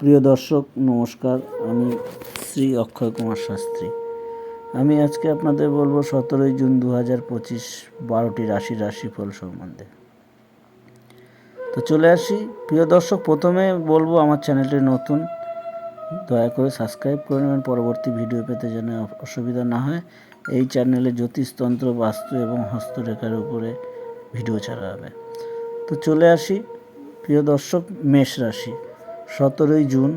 প্রিয় দর্শক, নমস্কার। আমি শ্রী অক্ষয় কুমার শাস্ত্রী। আমি আজকে আপনাদের বলব সতেরোই জুন দু হাজার পঁচিশ বারোটি রাশির রাশিফল সম্বন্ধে। তো চলে আসি। প্রিয় দর্শক, প্রথমে বলব আমার চ্যানেলটি নতুন, দয়া করে সাবস্ক্রাইব করে নেবেন। পরবর্তী ভিডিও পেতে যেন অসুবিধা না হয়। এই চ্যানেলে জ্যোতিষতন্ত্র, বাস্তু এবং হস্তরেখার উপরে ভিডিও ছাড়া হবে। তো চলে আসি। প্রিয় দর্শক, মেষ রাশি। সতেরোই জুন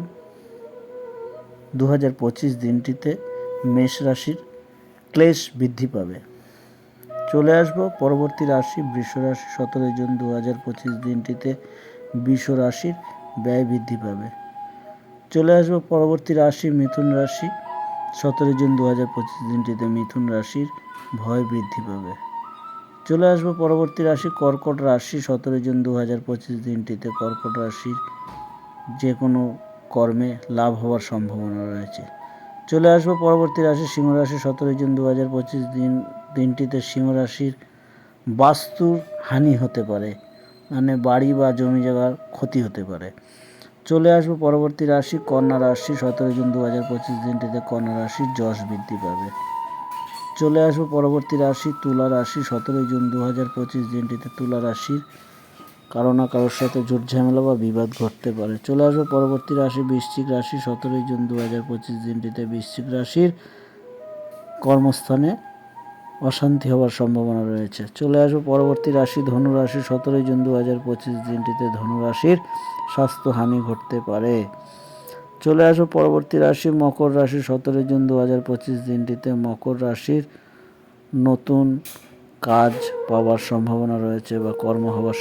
দু হাজার পঁচিশ দিনটিতে মেষ রাশির ক্লেশ বৃদ্ধি পাবে। চলে আসব পরবর্তী রাশি, বৃষ রাশি। সতেরোই জুন দু হাজার পঁচিশ দিনটিতে বৃষ রাশির ব্যয় বৃদ্ধি পাবে। চলে আসব পরবর্তী রাশি, মিথুন রাশি। সতেরোই জুন দু হাজার পঁচিশ দিনটিতে মিথুন রাশির ভয় বৃদ্ধি পাবে। চলে আসব পরবর্তী রাশি, কর্কট রাশি। সতেরোই জুন দু হাজার পঁচিশ দিনটিতে কর্কট রাশির যে কোনো কর্মে লাভ হওয়ার সম্ভাবনা রয়েছে। চলে আসব পরবর্তী রাশি সিংহ রাশি সতেরোই জুন দু হাজার পঁচিশ দিন, দিনটিতে সিংহ রাশির বাস্তুর হানি হতে পারে মানে বাড়ি বা জমি জায়গার ক্ষতি হতে পারে। চলে আসব পরবর্তী রাশি, কন্যা রাশি। সতেরো জুন দু হাজার পঁচিশ দিনটিতে কন্যা রাশির যশ বৃদ্ধি পাবে। চলে আসব পরবর্তী রাশি, তুলা রাশি। সতেরোই জুন দু হাজার পঁচিশ দিনটিতে তুলা রাশির কারও না কারোর সাথে ঝুট ঝামেলা বা বিবাদ ঘটতে পারে। চলে আসব পরবর্তী রাশি, বৃশ্চিক রাশি, সতেরোই জুন দু হাজার পঁচিশ দিনটিতে বৃশ্চিক রাশির কর্মস্থানে অশান্তি হওয়ার সম্ভাবনা রয়েছে। চলে আসব পরবর্তী রাশি ধনুরাশি সতেরোই জুন দু হাজার পঁচিশ দিনটিতে ধনু রাশির স্বাস্থ্যহানি ঘটতে পারে। চলে আসব পরবর্তী রাশি, মকর রাশি, সতেরোই জুন দু হাজার পঁচিশ দিনটিতে মকর রাশির নতুন কাজ পাওয়ার সম্ভাবনা রয়েছে বা কর্ম হওয়ার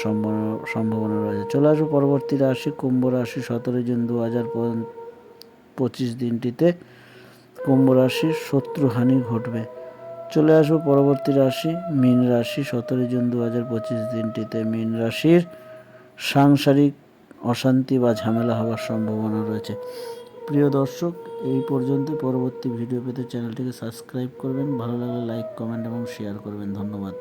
সম্ভাবনা রয়েছে। চলে আসব পরবর্তী রাশি, কুম্ভ রাশি। সতেরোই জুন দু হাজার পঁচিশ দিনটিতে কুম্ভ রাশির শত্রুহানি ঘটবে। চলে আসব পরবর্তী রাশি, মীন রাশি। সতেরোই জুন দু হাজার পঁচিশ দিনটিতে মীন রাশির সাংসারিক অশান্তি বা ঝামেলা হওয়ার সম্ভাবনা রয়েছে। প্রিয় দর্শক, এই পর্যন্ত। পরবর্তী ভিডিও পেতে চ্যানেলটিকে সাবস্ক্রাইব করবেন। ভালো লাগলে লাইক, কমেন্ট এবং শেয়ার করবেন। ধন্যবাদ।